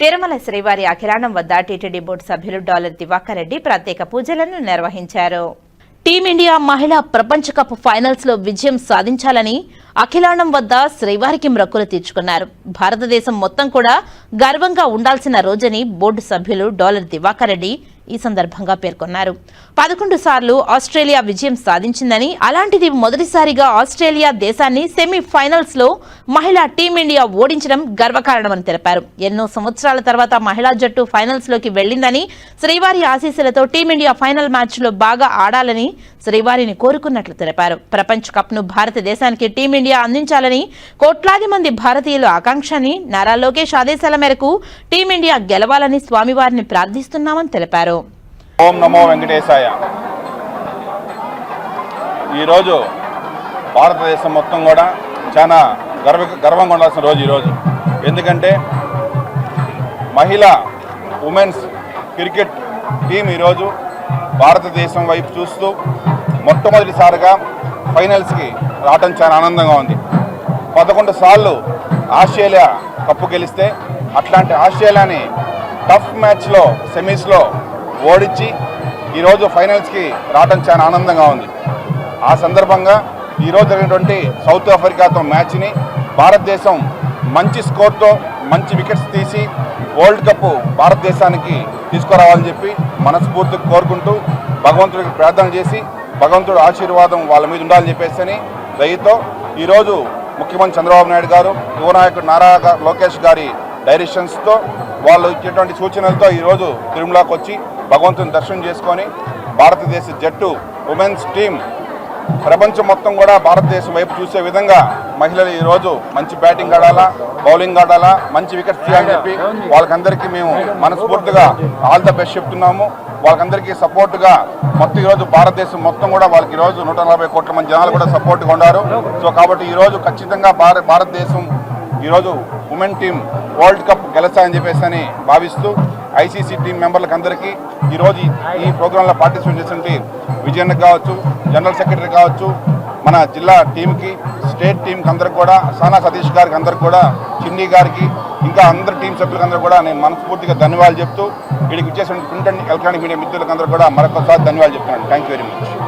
తిరుమల శ్రీవారి అఖిలానం వద్ద టీటీడీ బోర్డు సభ్యులు డాలర్ దివాకర్ రెడ్డి ప్రత్యేక పూజలను నిర్వహించారు. టీమిండియా మహిళా ప్రపంచ కప్ ఫైనల్స్లో విజయం సాధించాలని అఖిలాండం వద్ద శ్రీవారికి మ్రక్కులు తీర్చుకున్నారు. భారతదేశం మొత్తం కూడా గర్వంగా ఉండాల్సిన రోజని బోర్డు సభ్యులు డాలర్ దివాకర్ రెడ్డి ఈ సందర్భంగా పేర్కొన్నారు. పదకొండు సార్లు ఆస్ట్రేలియా విజయం సాధించిందని అలాంటిది మొదటిసారిగా ఆస్ట్రేలియా దేశాన్ని సెమీఫైనల్స్లో మహిళా టీమిండియా ఓడించడం గర్వకారణమని తెలిపారు. ఎన్నో సంవత్సరాల తర్వాత మహిళా జట్టు ఫైనల్స్లోకి వెళ్ళిందని శ్రీవారి ఆశీస్సులతో టీమిండియా ఫైనల్ మ్యాచ్లో బాగా ఆడాలని శ్రీవారిని కోరుకున్నట్లు తెలిపారు. ప్రపంచ కప్ను భారతదేశానికి టీమిండియా అందించాలని కోట్లాది మంది భారతీయుల ఆకాంక్షని నారా లోకేష్ ఆదేశాల మేరకు టీమిండియా గెలవాలని స్వామివారిని ప్రార్థిస్తున్నామని తెలిపారు. ఓం నమో వెంకటేశాయ. ఈరోజు భారతదేశం మొత్తం కూడా చాలా గర్వ గర్వంగా ఉండాల్సిన రోజు ఈరోజు. ఎందుకంటే మహిళ ఉమెన్స్ క్రికెట్ టీం ఈరోజు భారతదేశం వైపు చూస్తూ మొట్టమొదటిసారిగా ఫైనల్స్కి రావటం చాలా ఆనందంగా ఉంది. పదకొండు సార్లు ఆస్ట్రేలియా కప్పు గెలిస్తే అట్లాంటి ఆస్ట్రేలియాని టఫ్ మ్యాచ్లో సెమీస్లో ఓడించి ఈరోజు ఫైనల్స్కి రావడం చాలా ఆనందంగా ఉంది. ఆ సందర్భంగా ఈరోజు జరిగినటువంటి సౌత్ ఆఫ్రికాతో మ్యాచ్ని భారతదేశం మంచి స్కోర్తో మంచి వికెట్స్ తీసి వరల్డ్ కప్ భారతదేశానికి తీసుకురావాలని చెప్పి మనస్ఫూర్తిగా కోరుకుంటూ భగవంతుడికి ప్రార్థన చేసి భగవంతుడు ఆశీర్వాదం వాళ్ళ మీద ఉండాలని చెప్పేసి అని దయతో ఈరోజు ముఖ్యమంత్రి చంద్రబాబు నాయుడు గారు యువనాయకుడు నారాయణ నారా లోకేష్ గారి డైరెక్షన్స్తో వాళ్ళు ఇచ్చేటువంటి సూచనలతో ఈరోజు తిరుమలకి వచ్చి భగవంతుని దర్శనం చేసుకొని భారతదేశ జట్టు ఉమెన్స్ టీం ప్రపంచం మొత్తం కూడా భారతదేశం వైపు చూసే విధంగా మహిళలు ఈరోజు మంచి బ్యాటింగ్ ఆడాలా బౌలింగ్ ఆడాలా మంచి వికెట్స్ తీయాలని చెప్పి వాళ్ళకందరికీ మేము మనస్ఫూర్తిగా ఆల్ ద బెస్ట్ చెప్తున్నాము. వాళ్ళకందరికీ సపోర్ట్గా మొత్తం ఈరోజు భారతదేశం మొత్తం కూడా వాళ్ళకి ఈరోజు నూట నలభై కోట్ల మంది జనాలు కూడా సపోర్ట్గా ఉన్నారు. సో కాబట్టి ఈరోజు ఖచ్చితంగా భారత భారతదేశం ఈరోజు ఉమెన్ టీం వరల్డ్ కప్ గెలుస్తాయని చెప్పేసి అని భావిస్తూ ఐసీసీ టీం మెంబర్లకు అందరికీ ఈరోజు ఈ- ప్రోగ్రాంలో పార్టిసిపేట్ చేసినటువంటి విజయన్నకు కావచ్చు జనరల్ సెక్రటరీ కావచ్చు మన జిల్లా టీంకి స్టేట్ టీంకి అందరికి కూడా సానా సతీష్ గారికి అందరికి కూడా చిన్ని గారికి ఇంకా అందరి టీం సభ్యులకు అందరూ కూడా నేను మనస్ఫూర్తిగా ధన్యవాదాలు చెప్తూ వీడికి ఇచ్చేసిన ప్రింట్ అండ్ ఎలక్ట్రానిక్ మీడియా మిత్రులకు అందరూ కూడా మరొకసారి ధన్యవాదాలు చెప్తున్నాను. Thank you very much